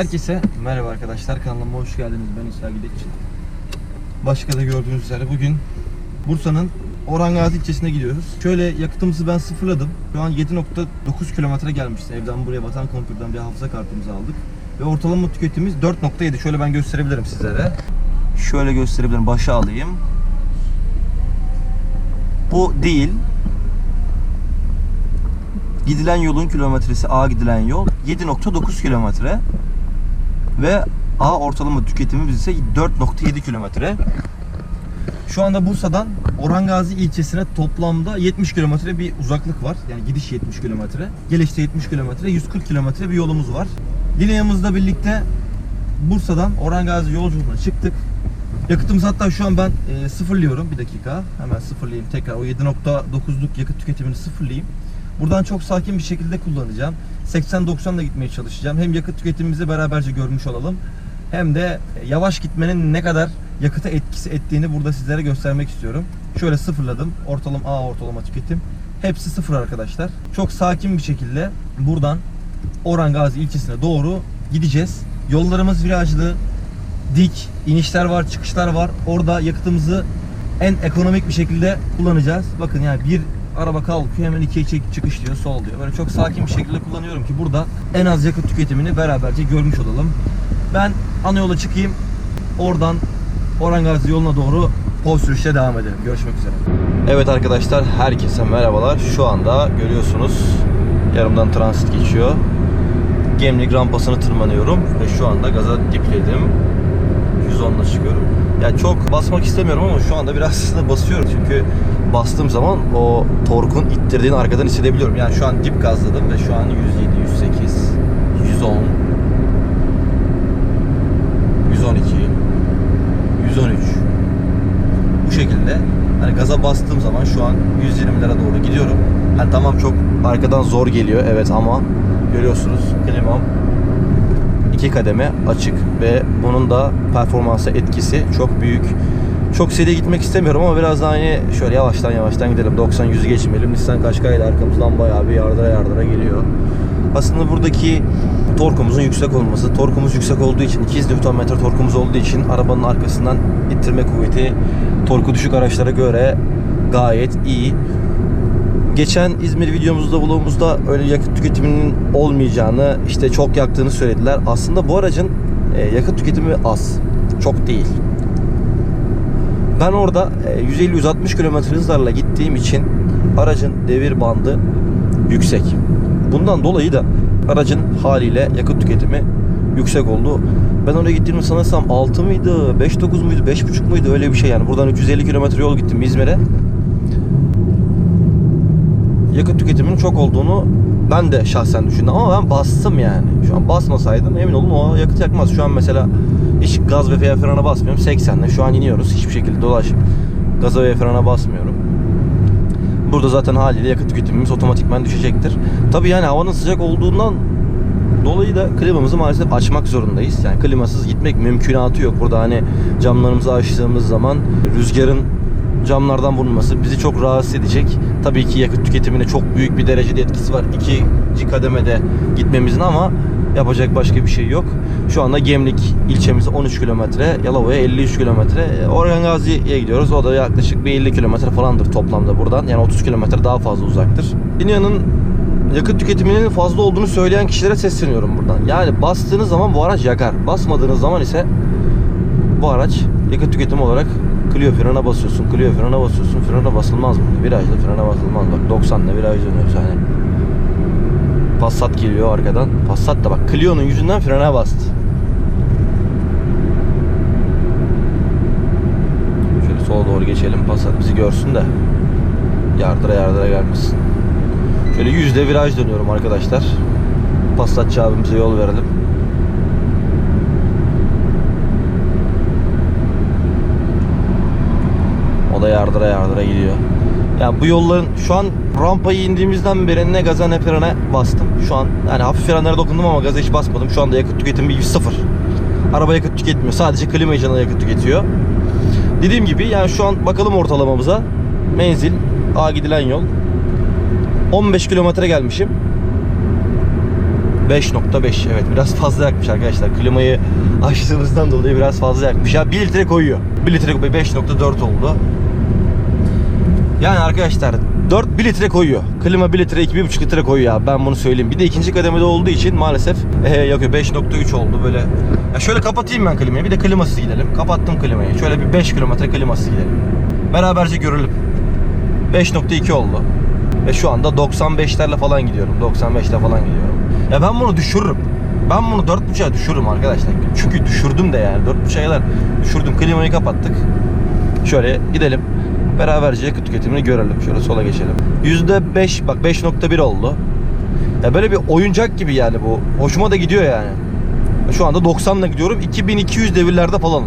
Herkese merhaba arkadaşlar kanalıma hoş geldiniz. Ben İsa Gidekçi. Başka da gördüğünüz üzere bugün Bursa'nın Orhan Gazi ilçesine gidiyoruz. Şöyle yakıtımızı ben sıfırladım. Şu an 7.9 kilometre gelmişti. Evden buraya Vatan Kompür'den bir hafıza kartımızı aldık. Ve ortalama tüketimimiz 4.7 Şöyle ben gösterebilirim sizlere. Şöyle gösterebilirim başa alayım. Bu değil. Gidilen yolun kilometresi A gidilen yol 7.9 kilometre ve A ortalama tüketimimiz ise 4.7 kilometre. Şu anda Bursa'dan Orhan Gazi ilçesine toplamda 70 kilometre bir uzaklık var. Yani gidiş 70 kilometre. Gelişte 70 kilometre, 140 kilometre bir yolumuz var. Lineamızla birlikte Bursa'dan Orhan Gazi yolculuğuna çıktık. Yakıtımızı hatta şu an ben e, sıfırlıyorum. Bir dakika. Hemen sıfırlayayım tekrar. O 7.9'luk yakıt tüketimini sıfırlayayım. Buradan çok sakin bir şekilde kullanacağım. 80-90'la gitmeye çalışacağım. Hem yakıt tüketimimizi beraberce görmüş olalım. Hem de yavaş gitmenin ne kadar yakıta etkisi ettiğini burada sizlere göstermek istiyorum. Şöyle sıfırladım. Ortalama A ortalama tüketim. Hepsi sıfır arkadaşlar. Çok sakin bir şekilde buradan Orhan Gazi ilçesine doğru gideceğiz. Yollarımız virajlı, dik, inişler var, çıkışlar var. Orada yakıtımızı en ekonomik bir şekilde kullanacağız. Bakın yani bir araba kalkıyor hemen ikiye çek çıkış diyor sol diyor. Böyle çok sakin bir şekilde kullanıyorum ki burada en az yakıt tüketimini beraberce görmüş olalım. Ben ana yola çıkayım. Oradan Orhan Gazi yoluna doğru pol sürüşe devam edelim. Görüşmek üzere. Evet arkadaşlar herkese merhabalar. Şu anda görüyorsunuz yarımdan transit geçiyor. Gemlik rampasını tırmanıyorum ve şu anda gaza dipledim. 110'la çıkıyorum. Yani çok basmak istemiyorum ama şu anda biraz aslında basıyorum. Çünkü bastığım zaman o torkun ittirdiğini arkadan hissedebiliyorum. Yani şu an dip gazladım ve şu an 107, 108, 110, 112, 113. Bu şekilde hani gaza bastığım zaman şu an 120'lere doğru gidiyorum. Hani tamam çok arkadan zor geliyor evet ama görüyorsunuz klimam iki kademe açık ve bunun da performansa etkisi çok büyük. Çok seri gitmek istemiyorum ama biraz daha hani şöyle yavaştan yavaştan gidelim. 90 100'ü geçmeyelim. Nissan Qashqai ile arkamızdan bayağı bir yardıra yardıra geliyor. Aslında buradaki torkumuzun yüksek olması, torkumuz yüksek olduğu için 200 Nm torkumuz olduğu için arabanın arkasından ittirme kuvveti torku düşük araçlara göre gayet iyi. Geçen İzmir videomuzda, vlogumuzda öyle yakıt tüketiminin olmayacağını, işte çok yaktığını söylediler. Aslında bu aracın e, yakıt tüketimi az. Çok değil. Ben orada e, 150-160 km hızlarla gittiğim için aracın devir bandı yüksek. Bundan dolayı da aracın haliyle yakıt tüketimi yüksek oldu. Ben oraya gittiğimde sanırsam 6 mıydı, 5.9 muydu, 5.5 muydu öyle bir şey yani. Buradan 350 km yol gittim İzmir'e yakıt tüketiminin çok olduğunu ben de şahsen düşündüm ama ben bastım yani. Şu an basmasaydım emin olun o yakıt yakmaz. Şu an mesela hiç gaz ve frene basmıyorum. 80'le şu an iniyoruz. Hiçbir şekilde dolaşıp gaza ve frene basmıyorum. Burada zaten haliyle yakıt tüketimimiz otomatikman düşecektir. Tabii yani havanın sıcak olduğundan dolayı da klimamızı maalesef açmak zorundayız. Yani klimasız gitmek mümkünatı yok. Burada hani camlarımızı açtığımız zaman rüzgarın camlardan vurması bizi çok rahatsız edecek. Tabii ki yakıt tüketimine çok büyük bir derecede etkisi var. İkinci kademede gitmemizin ama yapacak başka bir şey yok. Şu anda Gemlik ilçemize 13 kilometre, Yalova'ya 53 kilometre. Orhan Gazi'ye gidiyoruz. O da yaklaşık bir 50 kilometre falandır toplamda buradan. Yani 30 kilometre daha fazla uzaktır. Dünyanın yakıt tüketiminin fazla olduğunu söyleyen kişilere sesleniyorum buradan. Yani bastığınız zaman bu araç yakar. Basmadığınız zaman ise bu araç yakıt tüketimi olarak Clio frene basıyorsun, Clio frene basıyorsun. Frene basılmaz burada. Virajda frene basılmaz. Bak 90 ile viraj dönüyoruz hani. Passat geliyor arkadan. Passat da bak Clio'nun yüzünden frene bastı. Şöyle sola doğru geçelim. Passat bizi görsün de yardıra yardıra gelmesin. Şöyle yüzde viraj dönüyorum arkadaşlar. Passatçı abimize yol verelim. O da yardıra yardıra gidiyor. Ya bu yolların şu an rampayı indiğimizden beri ne gaza ne frene bastım. Şu an yani hafif frenlere dokundum ama gaza hiç basmadım. Şu anda yakıt tüketimi sıfır. Araba yakıt tüketmiyor. Sadece klima icana yakıt tüketiyor. Dediğim gibi yani şu an bakalım ortalamamıza. Menzil, A gidilen yol. 15 kilometre gelmişim. 5.5 evet biraz fazla yakmış arkadaşlar. Klimayı açtığımızdan dolayı biraz fazla yakmış. Ya 1 litre koyuyor. 1 litre koyuyor 5.4 oldu. Yani arkadaşlar 4 1 litre koyuyor. Klima 1 litre 2,5 litre koyuyor ya. Ben bunu söyleyeyim. Bir de ikinci kademede olduğu için maalesef ee, yakıyor. 5.3 oldu böyle. Ya şöyle kapatayım ben klimayı. Bir de klimasız gidelim. Kapattım klimayı. Şöyle bir 5 kilometre klimasız gidelim. Beraberce görelim. 5.2 oldu. Ve şu anda 95'lerle falan gidiyorum. 95'le falan gidiyorum. Ya ben bunu düşürürüm. Ben bunu 4.5'a düşürürüm arkadaşlar. Çünkü düşürdüm de yani. 4.5'a kadar düşürdüm. Klimayı kapattık. Şöyle gidelim. Beraberce yakıt tüketimini görelim. Şöyle sola geçelim. %5 bak 5.1 oldu. Ya böyle bir oyuncak gibi yani bu. Hoşuma da gidiyor yani. Şu anda 90'la gidiyorum. 2200 devirlerde falan.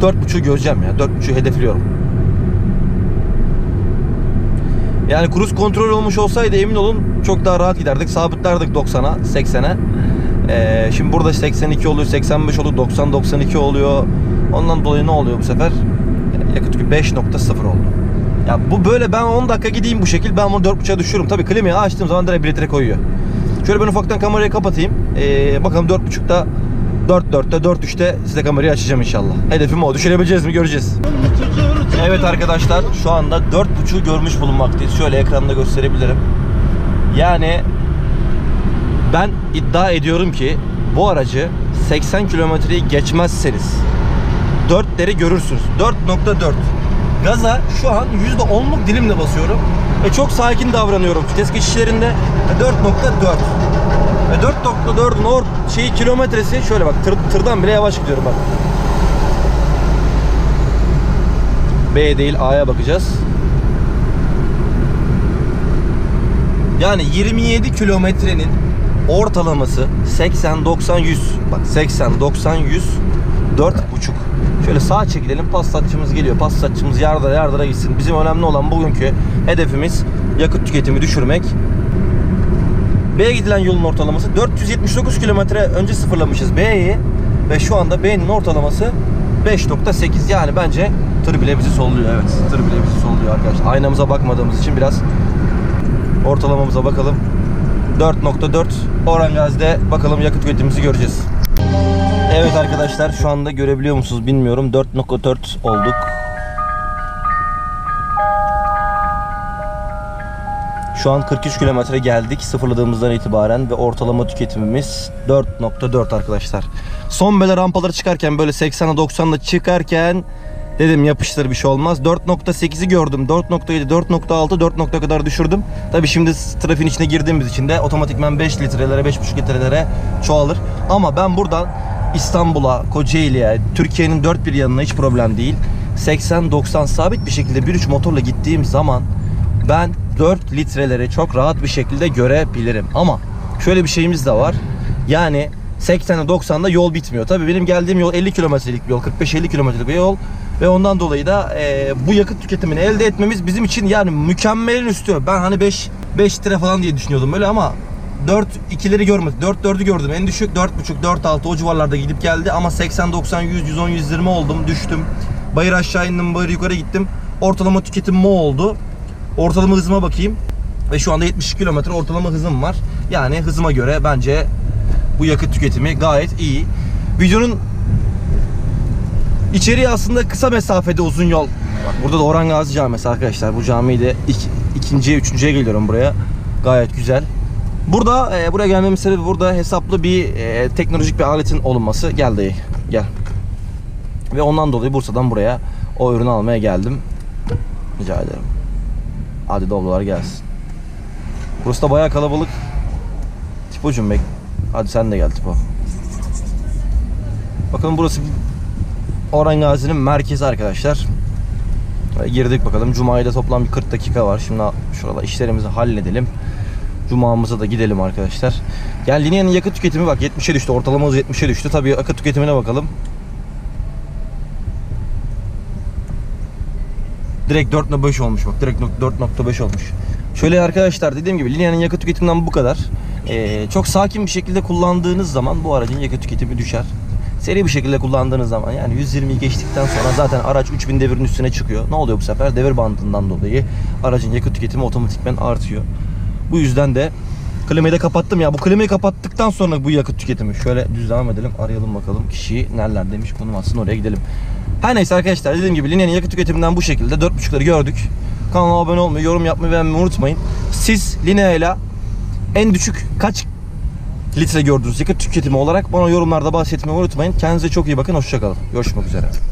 4.5'u göreceğim ya. 4.5'u hedefliyorum. Yani kruz kontrol olmuş olsaydı emin olun çok daha rahat giderdik. Sabitlerdik 90'a, 80'e. Ee, şimdi burada 82 oluyor, 85 oluyor, 90 92 oluyor. Ondan dolayı ne oluyor bu sefer? Yakıt tükü 5.0 oldu. Ya bu böyle ben 10 dakika gideyim bu şekil ben bunu 4.5'a düşürürüm. Tabii klimayı açtığım zaman direkt 1 litre koyuyor. Şöyle ben ufaktan kamerayı kapatayım. Ee, bakalım 4.5'ta 4.4'te 4.3'te size kamerayı açacağım inşallah. Hedefim o. Düşürebileceğiz mi göreceğiz. Evet arkadaşlar şu anda 4.5'u görmüş bulunmaktayız. Şöyle ekranda gösterebilirim. Yani ben iddia ediyorum ki bu aracı 80 kilometreyi geçmezseniz 4'leri görürsünüz. 4.4. Gaza şu an %10'luk dilimle basıyorum. Ve çok sakin davranıyorum vites geçişlerinde. Ve 4.4. Ve 4.4'ün o şeyi kilometresi şöyle bak tır, tırdan bile yavaş gidiyorum bak. B değil A'ya bakacağız. Yani 27 kilometrenin ortalaması 80 90 100. Bak 80 90 100 4 buçuk. Şöyle sağa çekilelim. Passatçımız geliyor. Passatçımız yardıra yardıra gitsin. Bizim önemli olan bugünkü hedefimiz yakıt tüketimi düşürmek. B'ye gidilen yolun ortalaması 479 kilometre önce sıfırlamışız B'yi ve şu anda B'nin ortalaması 5.8 yani bence tır bile bizi solluyor evet tır bile bizi solluyor arkadaşlar aynamıza bakmadığımız için biraz ortalamamıza bakalım 4.4 Orangaz'de bakalım yakıt tüketimimizi göreceğiz Evet arkadaşlar şu anda görebiliyor musunuz bilmiyorum 4.4 olduk Şu an 43 kilometre geldik sıfırladığımızdan itibaren ve ortalama tüketimimiz 4.4 arkadaşlar. Son böyle rampaları çıkarken böyle 80'e 90'la çıkarken dedim yapıştır bir şey olmaz. 4.8'i gördüm. 4.7, 4.6, 4 nokta kadar düşürdüm. Tabi şimdi trafiğin içine girdiğimiz için de otomatikman 5 litrelere, 5.5 litrelere çoğalır. Ama ben buradan İstanbul'a, Kocaeli'ye, Türkiye'nin dört bir yanına hiç problem değil. 80-90 sabit bir şekilde 1.3 motorla gittiğim zaman ben 4 litreleri çok rahat bir şekilde görebilirim. Ama şöyle bir şeyimiz de var. Yani 80'e 90'da yol bitmiyor. Tabii benim geldiğim yol 50 kilometrelik bir yol, 45-50 kilometrelik bir yol ve ondan dolayı da e, bu yakıt tüketimini elde etmemiz bizim için yani mükemmelin üstü. Ben hani 5 5 litre falan diye düşünüyordum böyle ama 4 ikileri görmedim. 4 4'ü gördüm. En düşük 4.5 4 6 o civarlarda gidip geldi ama 80 90 100 110 120 oldum. Düştüm. Bayır aşağı indim, bayır yukarı gittim. Ortalama tüketim o oldu. Ortalama hızıma bakayım. Ve şu anda 70 kilometre ortalama hızım var. Yani hızıma göre bence bu yakıt tüketimi gayet iyi. Videonun içeriği aslında kısa mesafede uzun yol. Bak burada da Orhan Gazi Camisi arkadaşlar. Bu camiyi de ik, ikinciye, üçüncüye geliyorum buraya. Gayet güzel. Burada e, buraya gelmemin sebebi burada hesaplı bir e, teknolojik bir aletin olunması. Gel dayı gel. Ve ondan dolayı Bursa'dan buraya o ürünü almaya geldim. Rica ederim. Hadi doblolar gelsin. Burası da bayağı kalabalık. Tipocuğum bek. Hadi sen de gel Tipo. Bakın burası Orhan Gazi'nin merkezi arkadaşlar. Girdik bakalım. Cuma'ya da toplam bir 40 dakika var. Şimdi şurada işlerimizi halledelim. Cuma'mıza da gidelim arkadaşlar. Yani Linea'nın yakıt tüketimi bak 70'e düştü. Ortalama hız 70'e düştü. Tabii yakıt tüketimine bakalım. Direkt 4.5 olmuş bak. Direkt 4.5 olmuş. Şöyle arkadaşlar dediğim gibi Linea'nın yakıt tüketiminden bu kadar. Ee, çok sakin bir şekilde kullandığınız zaman bu aracın yakıt tüketimi düşer. Seri bir şekilde kullandığınız zaman yani 120'yi geçtikten sonra zaten araç 3000 devirin üstüne çıkıyor. Ne oluyor bu sefer? Devir bandından dolayı aracın yakıt tüketimi otomatikmen artıyor. Bu yüzden de Klimayı da kapattım ya. Bu klimayı kapattıktan sonra bu yakıt tüketimi. Şöyle düz devam edelim. Arayalım bakalım kişiyi nerelerdeymiş. Konum atsın oraya gidelim. Her neyse arkadaşlar dediğim gibi Linea'nın yakıt tüketiminden bu şekilde 4.5'ları gördük. Kanala abone olmayı, yorum yapmayı beğenmeyi unutmayın. Siz Linea ile en düşük kaç litre gördünüz yakıt tüketimi olarak bana yorumlarda bahsetmeyi unutmayın. Kendinize çok iyi bakın. Hoşçakalın. Görüşmek üzere.